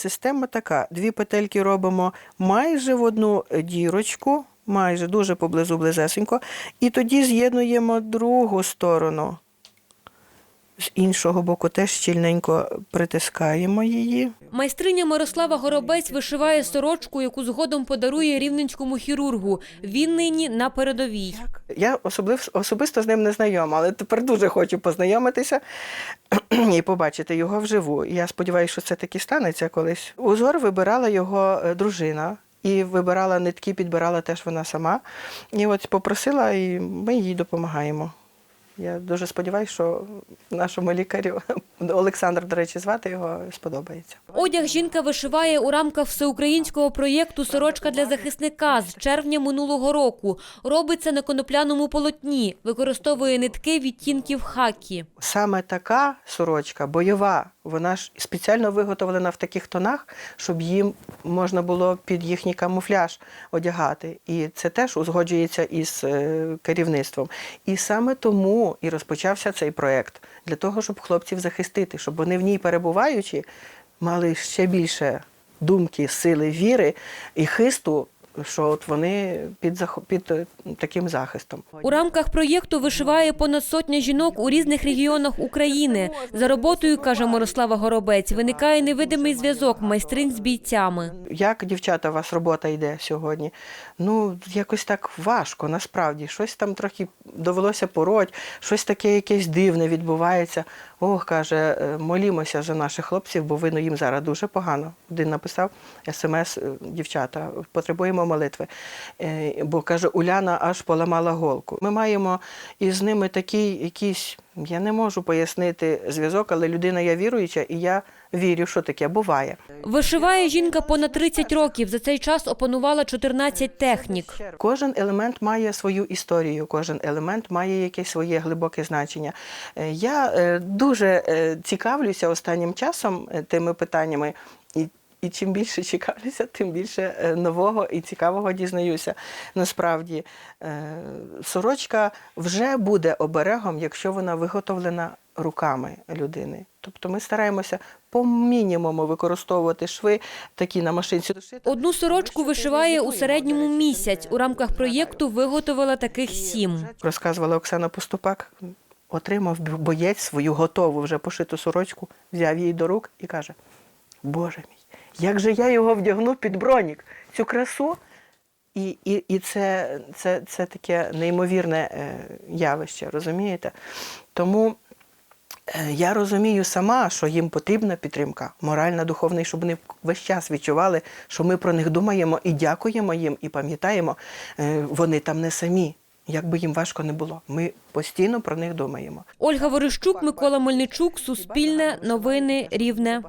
Система така: дві петельки робимо майже в одну дірочку, майже дуже поблизу близесенько, і тоді з'єднуємо другу сторону. З іншого боку теж щільненько притискаємо її. Майстриня Мирослава Горобець вишиває сорочку, яку згодом подарує рівненському хірургу. Він нині на передовій. Я особлив, особисто з ним не знайома, але тепер дуже хочу познайомитися і побачити його вживу. І Я сподіваюся, що це таки станеться колись. Узор вибирала його е, дружина. І вибирала нитки, підбирала теж вона сама. І от попросила, і ми їй допомагаємо. Я дуже сподіваюся, що нашому лікарю Олександр, до речі, звати його сподобається. Одяг жінка вишиває у рамках всеукраїнського проєкту Сорочка для захисника з червня минулого року. Робиться на конопляному полотні, використовує нитки відтінків хакі. Саме така сорочка, бойова, вона ж спеціально виготовлена в таких тонах, щоб їм можна було під їхній камуфляж одягати. І це теж узгоджується із е, керівництвом. І саме тому і розпочався цей проєкт для того, щоб хлопців захистити, щоб вони в ній перебуваючи, мали ще більше думки, сили, віри і хисту. Що от вони під захо- під е, таким захистом У рамках проєкту вишиває понад сотня жінок у різних регіонах України. За роботою, каже Мирослава Горобець, виникає невидимий зв'язок майстринь з бійцями. Як дівчата, у вас робота йде сьогодні? Ну, якось так важко, насправді. Щось там трохи довелося пороть, щось таке якесь дивне відбувається. Ох, каже, е, молімося за наших хлопців, бо видно їм зараз дуже погано. Один написав смс, е, дівчата, потребуємо молитви. Е, Бо каже, Уляна аж поламала голку. Ми маємо із ними такий якийсь, я не можу пояснити зв'язок, але людина я віруюча, і я вірю, що таке буває. Вишиває жінка понад 30 років. За цей час опанувала 14 технік. Кожен елемент має свою історію, кожен елемент має якесь своє глибоке значення. Е, Я е, дуже цікавлюся останнім часом тими питаннями. І і чим більше цікавлюся, тим більше е, нового і цікавого дізнаюся. Насправді, е, сорочка вже буде оберегом, якщо вона виготовлена руками людини. Тобто ми стараємося по мінімуму використовувати шви такі на машинці. Одну сорочку вишиває у середньому місяць. У рамках проєкту виготовила таких сім. Розказувала Оксана Поступак. Отримав боєць свою готову вже пошиту сорочку, взяв її до рук і каже: Боже мій, як же я його вдягну під бронік, цю красу. І, і, і це, це, це таке неймовірне е, явище, розумієте? Тому е, я розумію сама, що їм потрібна підтримка, моральна, духовна, і щоб вони весь час відчували, що ми про них думаємо і дякуємо їм, і пам'ятаємо, е, вони там не самі. Як би їм важко не було, ми постійно про них думаємо. Ольга Ворищук, Микола Мельничук, Суспільне, Новини, Рівне.